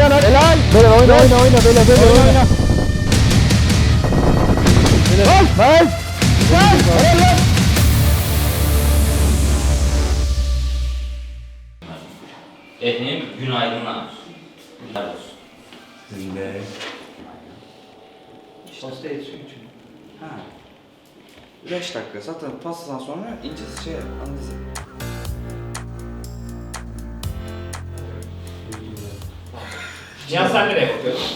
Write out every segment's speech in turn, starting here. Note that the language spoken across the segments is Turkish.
Hadi. Helal. Böyle oyna oyna oyna böyle böyle oyna. oyna. Helal. Güzel. Helal lan. Efendim günaydınlar. Güzel olsun. Pasta yetişiyor çünkü. Ha. 5 dakika zaten pastadan sonra ince şey analiz Cihan sen nereye bakıyorsun?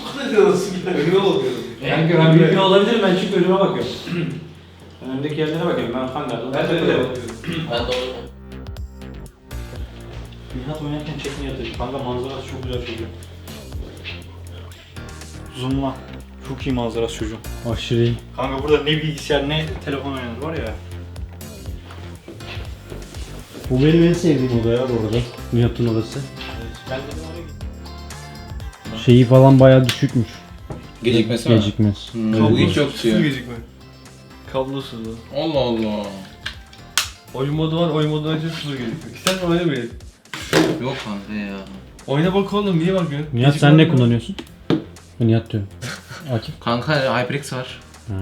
Ben gören bilgi olabilir ben çünkü önüme bakıyorum. ben öndeki yerlere bakıyorum. Ben hangarda. Ben de öyle bakıyorum. Ben doğru. Nihat oynarken çekme yatır. Kanka manzarası çok güzel çocuğun. Zoomla. Çok iyi manzarası çocuğun. Aşırı iyi. Kanka burada ne bilgisayar ne telefon oynanır var ya. Bu benim en sevdiğim oda ya bu arada. Nihat'ın odası. Ben de. Şeyi falan bayağı düşükmüş. Gecikmesi mi? Gecikmez. Bu hiç yok diyor. gecikme. Kablosuz o. Allah Allah. Oyun modu var, oyun modunu açıp hızlı gecikme. İstersen oynamayalım. Yok kanka ya. Oyna bak oğlum, niye bakıyorsun? Nihat sen ne kullanıyorsun? Ben Nihat diyorum. Akif. Kanka HyperX var. Ha.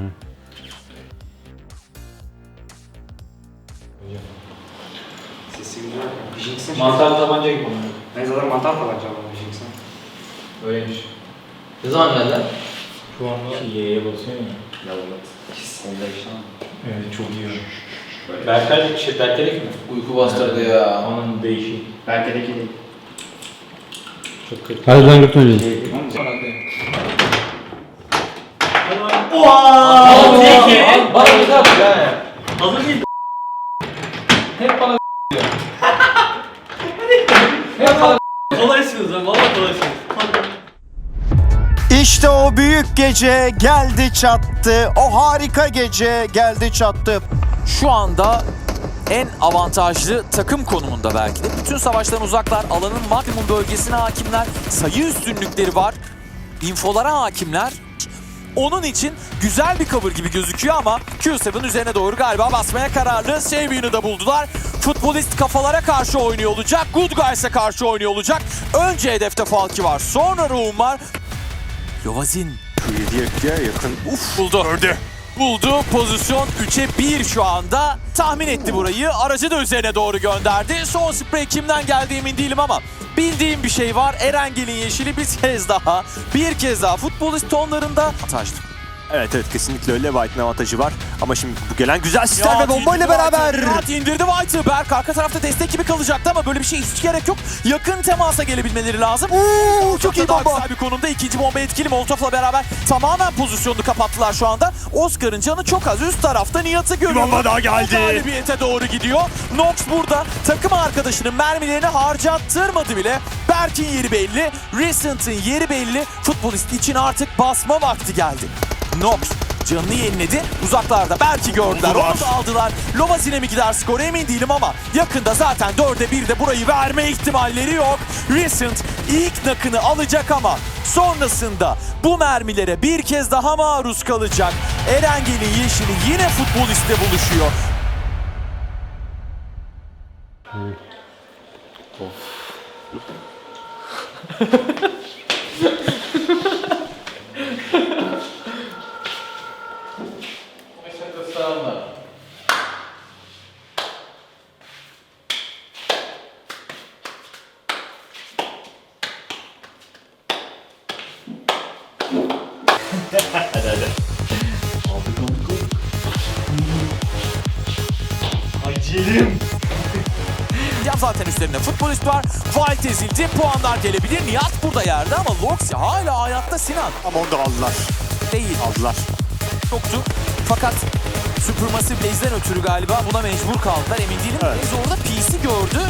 Sesi. Jinx'in Mantar tabanca gibi oynuyor. Ben zaten mantar tabanca var. Öyleymiş. Ne zaman geldiler? Şu anda Y'ye basıyor ya. Evet çok iyi oyun. Berkay şey Berkay'deki mi? Uyku bastırdı ya. Onun değişik. Belki de değil. Çok kötü. Hadi lan götür oynayalım. Ooo! Peki. Bana güzel yapıyor ya. Hazır değil. Hep bana Kolaysınız lan valla kolaysınız. İşte o büyük gece geldi çattı. O harika gece geldi çattı. şu anda en avantajlı takım konumunda belki de. Bütün savaştan uzaklar, alanın maksimum bölgesine hakimler, sayı üstünlükleri var, infolara hakimler. Onun için güzel bir cover gibi gözüküyor ama Q7 üzerine doğru galiba basmaya kararlı. Savian'ı da buldular. Futbolist kafalara karşı oynuyor olacak. Good Guys'a karşı oynuyor olacak. Önce hedefte Falki var. Sonra Ruhum var. Lovazin Q7'ye yakın. Uf buldu. Gördü. Buldu. Pozisyon 3'e 1 şu anda. Tahmin etti burayı. Aracı da üzerine doğru gönderdi. Son sprey kimden geldi emin değilim ama bildiğim bir şey var. Erengel'in yeşili bir kez daha. Bir kez daha futbolist tonlarında avantajlı. Evet evet kesinlikle öyle. White'ın avantajı var. Ama şimdi bu gelen güzel sistem ve bombayla beraber. Nihat indirdi White'ı. Berk arka tarafta destek gibi kalacaktı ama böyle bir şey hiç gerek yok. Yakın temasa gelebilmeleri lazım. Oo, çok iyi bomba. güzel bir konumda ikinci bomba etkili Molotov'la beraber tamamen pozisyonunu kapattılar şu anda. Oscar'ın canı çok az üst tarafta Nihat'ı görüyor. bomba daha geldi. Galibiyete doğru gidiyor. Nox burada takım arkadaşının mermilerini harcattırmadı bile. Berk'in yeri belli. Recent'ın yeri belli. Futbolist için artık basma vakti geldi. Nox canını yeniledi. Uzaklarda Berk'i gördüler. Onu da aldılar. Lovazin'e mi gider skoru emin değilim ama yakında zaten 4'e 1'de burayı verme ihtimalleri yok. Recent ilk nakını alacak ama sonrasında bu mermilere bir kez daha maruz kalacak. Erengel'in yeşili yine futboliste buluşuyor. Ya zaten üstlerinde futbolist var. Wild ezildi. Puanlar gelebilir. Nihat burada yerde ama Loxi hala hayatta Sinan. Ama onu da aldılar. Değil. Aldılar. Yoktu. Fakat Supermassive Blaze'den ötürü galiba buna mecbur kaldılar. Emin değilim. Evet. Blaze orada PC'i gördü.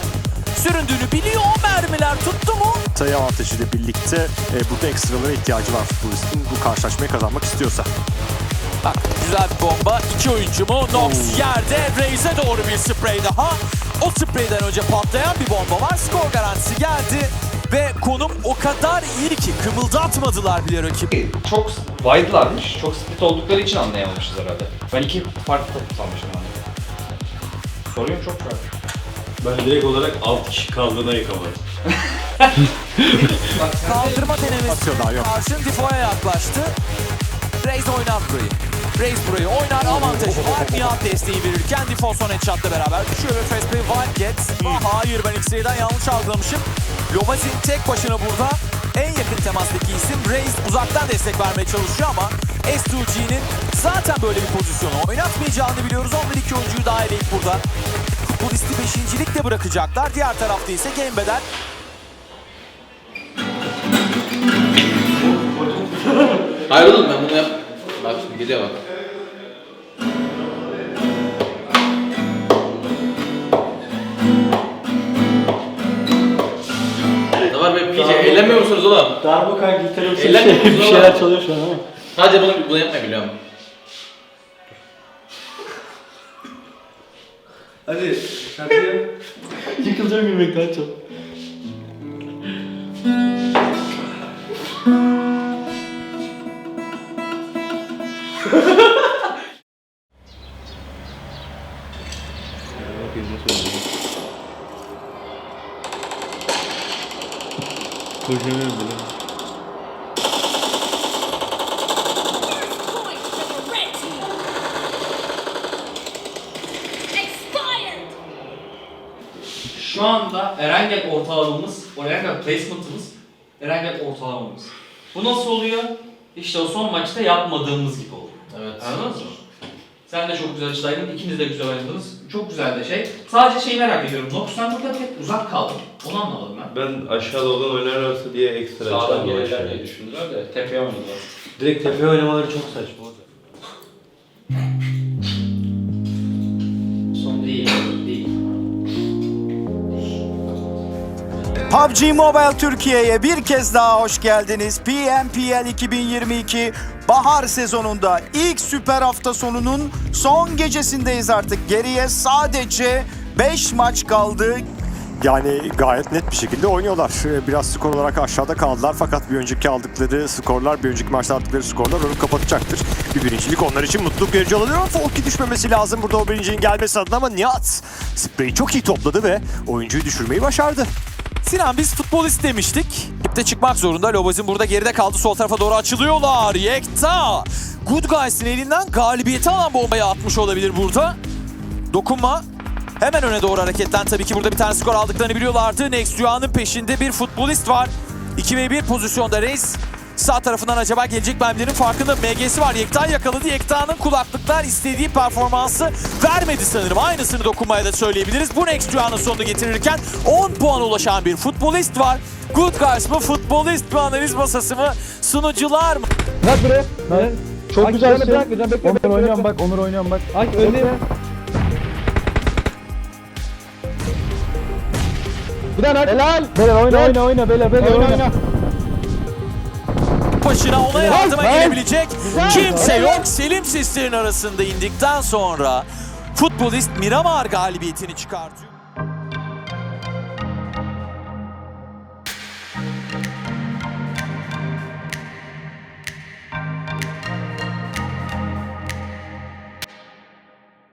Süründüğünü biliyor. O mermiler tuttu mu? Sayı avantajıyla birlikte e, burada ekstralara ihtiyacı var futbolistin bu karşılaşmayı kazanmak istiyorsa. Bak güzel bir bomba. İki oyuncu mu? Nox yerde. Raze'e doğru bir sprey daha. O spreyden önce patlayan bir bomba var. Skor garantisi geldi. Ve konum o kadar iyi ki kımıldatmadılar bile rakibi. Çok wide'larmış. Çok split oldukları için anlayamamışız herhalde. Ben iki farklı takım sanmışım. Soruyorum çok farklı. Ben direkt olarak 6 kişi kaldığına yıkamadım. Kaldırma denemesi karşın Difo'ya yaklaştı. Reis oynar burayı. Reis burayı oynar avantajı var. Nihat desteği verirken Difo son headshot'la beraber düşüyor ve Fast Play Wildcats. Ah, hayır ben X-Ray'den yanlış algılamışım. Lomazin tek başına burada. En yakın temastaki isim Reis uzaktan destek vermeye çalışıyor ama S2G'nin zaten böyle bir pozisyonu oynatmayacağını biliyoruz. Onlar iki oyuncuyu dahil edip burada. Futbolisti beşincilikle bırakacaklar. Diğer tarafta ise Game Bedel Hayır oğlum ben bunu yap. Geliyor bak. Ne var be PJ? Eğlenmiyor musunuz oğlum? Darbuka gitarı bir, Eller şey, bir mi? şeyler çalıyor şu an ama. Sadece bunu, bunu yapmayı biliyorum. Hadi şarkıya. Yıkılacağım gülmekten çok. For the red team. Expired. Şu anda Erengel ortalamamız, Erengel placement'ımız Erengel ortalamamız. Bu nasıl oluyor? İşte o son maçta yapmadığımız gibi oldu. Evet. Anladınız mı? Sen de çok güzel açıdaydın, ikiniz de güzel oynadınız. Çok güzel de şey. Sadece şeyi merak ediyorum. Nox sen burada hep uzak kaldın. Onu anlamadım ben. Ben aşağıda olan oynarlarsa diye ekstra Sağdan çaldım gelirler diye düşündüler de tepeye oynadılar. Direkt tepeye oynamaları çok saçma. Son değil, değil. PUBG Mobile Türkiye'ye bir kez daha hoş geldiniz. PMPL 2022 bahar sezonunda ilk süper hafta sonunun son gecesindeyiz artık. Geriye sadece 5 maç kaldı. Yani gayet net bir şekilde oynuyorlar. Ee, Biraz skor olarak aşağıda kaldılar fakat bir önceki aldıkları skorlar, bir önceki maçta aldıkları skorlar onu kapatacaktır. Bir birincilik onlar için mutluluk verici olabilir ama Folk'i düşmemesi lazım burada o birincinin gelmesi adına ama Nihat spreyi çok iyi topladı ve oyuncuyu düşürmeyi başardı. Sinan biz futbolist demiştik. İpte çıkmak zorunda. Lobazin burada geride kaldı. Sol tarafa doğru açılıyorlar. Yekta. Good Guys'in elinden galibiyeti alan bombayı atmış olabilir burada. Dokunma. Hemen öne doğru hareketten tabii ki burada bir tane skor aldıklarını biliyorlardı. Next Rüya'nın peşinde bir futbolist var. 2 ve 1 pozisyonda Reis. Sağ tarafından acaba gelecek mermilerin farkında MG'si var. Yekta yakaladı. Yekta'nın kulaklıklar istediği performansı vermedi sanırım. Aynısını dokunmaya da söyleyebiliriz. Bu Next Rüya'nın sonunu getirirken 10 puan ulaşan bir futbolist var. Good Guys mı, futbolist mi, analiz masası mı, sunucular mı? Çok güzel şey. Onur oynuyorum bak, Onur oynuyorum bak. Ay. Bir daha Helal. Beyler oyna oyna oyna beyler beyler oyna. Başına ona yardıma gelebilecek kimse yok. Selim seslerin arasında indikten sonra futbolist Miramar galibiyetini çıkartıyor.